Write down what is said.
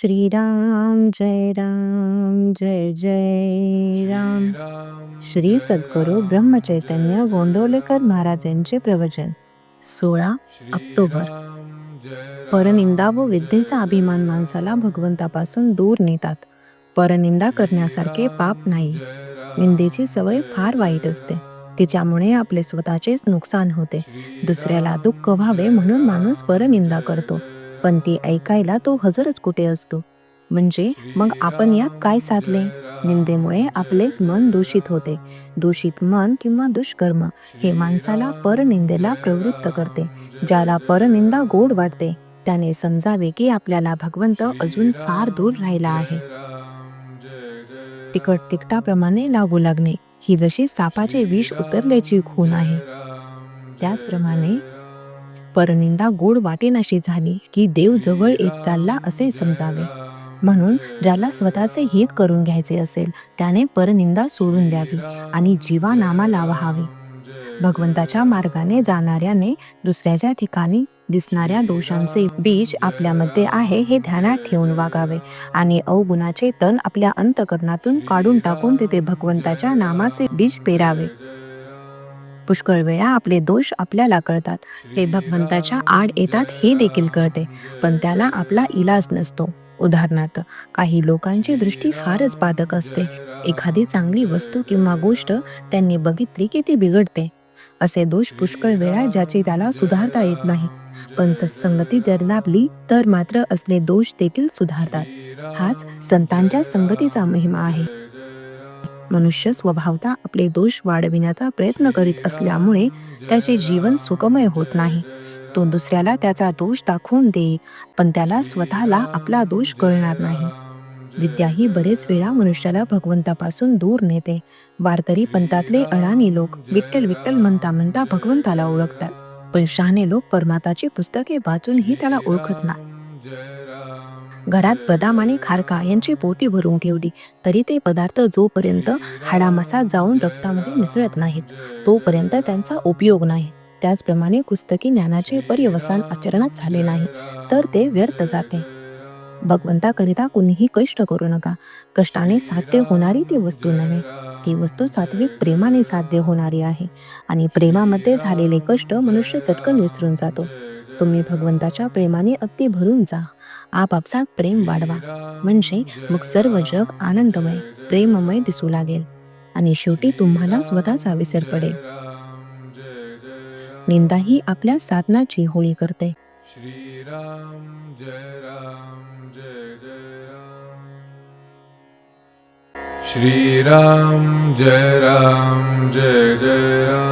श्रीराम जय राम जय जय राम. श्री सद्गुरू ब्रह्मचैतन्य गोंदवलेकर महाराज यांचे प्रवचन. सोळा ऑक्टोबर. परनिंदा व विद्येचा अभिमान माणसाला भगवंतापासून दूर नेतात. परनिंदा करण्यासारखे पाप नाही. निंदेची सवय फार वाईट असते. तिच्यामुळे आपले स्वतःचेच नुकसान होते. दुसऱ्याला दुःख व्हावे म्हणून माणूस परनिंदा करतो. पण ती ऐकायला तो हजरच कुठे असतो? म्हणजे मग आपण यात काय साधले? निंदेमुळे आपलेच मन दूषित होते. दूषित मन किंवा दुष्कर्म हे माणसाला परनिंदेला प्रवृत्त करते ज्याला परनिंदा गोड वाटते. त्याने समजावे की आपल्याला भगवंत अजून फार दूर राहिला आहे. तिखट तिकटाप्रमाणे लागू लागणे. ही जशी सापाचे विष उतरल्याची खून आहे. त्याचप्रमाणे परनिंदा गोड वाटेनाशी झाली की देव जवळ येत चालला असे समजावे. म्हणून ज्याला स्वतःचे हित करून घ्यायचे असेल त्याने परनिंदा सोडून द्यावी आणि जीवा नामाला भगवंताच्या मार्गाने जाणाऱ्याने दुसऱ्याच्या ठिकाणी दिसणाऱ्या दोषांचे बीज आपल्यामध्ये आहे हे ध्यानात ठेवून वागावे आणि अवगुणाचे तण आपल्या अंतकरणातून काढून टाकून तिथे भगवंताच्या नामाचे बीज पेरावे. पुष्कळ वेळा आपले दोष आपल्याला कळतात. ते भगवंताच्या आड येतात हे देखील कळते पण त्याला आपला इलाज नसतो. उदाहरणार्थ काही लोकांची दृष्टी फारच बाधक असते. एखादी चांगली वस्तू किंवा गोष्ट त्यांनी बघितली की ती बिघडते. असे दोष पुष्कळ वेळा ज्याचे त्याला सुधारता येत नाही. पण सत्संगती जर लाभली तर मात्र असले दोष देखील सुधारतात. हाच संतांच्या संगतीचा महिमा आहे. मनुष्य स्वभावता आपले दोष वाढविण्याचा प्रयत्न करीत असल्यामुळे त्याचे जीवन सुखमय होत नाही. तो दुसऱ्याला त्याचा दोष दाखवून दे पण त्याला स्वतःला आपला दोष कळणार नाही. विद्या ही बरेच वेळा मनुष्याला भगवंतापासून दूर नेते. वारकरी पंथातले अडाणी लोक विठ्ठल विठ्ठल म्हणता म्हणता भगवंताला ओळखतात. पण शहाणे लोक परमाताची पुस्तके वाचूनही त्याला ओळखत नाही घरात बदाम आणि खारका यांची पोती भरून ठेवली. तरी ते पदार्थ जोपर्यंत हाडामसा जाऊन रक्तामध्ये मिसळत नाहीत तोपर्यंत त्यांचा उपयोग नाही. त्याचप्रमाणे पुस्तकी ज्ञानाचे पर्यवसान आचरणात झाले नाही तर ते व्यर्थ जाते. भगवंताकरिता कुणीही कष्ट करू नका. कष्टाने साध्य होणारी ती वस्तू नव्हे. ती वस्तू सात्विक प्रेमाने साध्य होणारी आहे आणि प्रेमामध्ये झालेले कष्ट मनुष्य चटकन विसरून जातो. तुम्ही भगवंताच्या प्रेमाने अगदी भरून जा. आपापसात प्रेम वाढवा. म्हणजे मग सर्व जग आनंदमय प्रेममय दिसू लागेल. आणि शेवटी तुम्हाला स्वतःचा विसर पडेल. निंदा ही आपल्या साधनाची होळी करते. श्रीराम जय राम जय जय राम श्रीराम जय राम जय जय राम.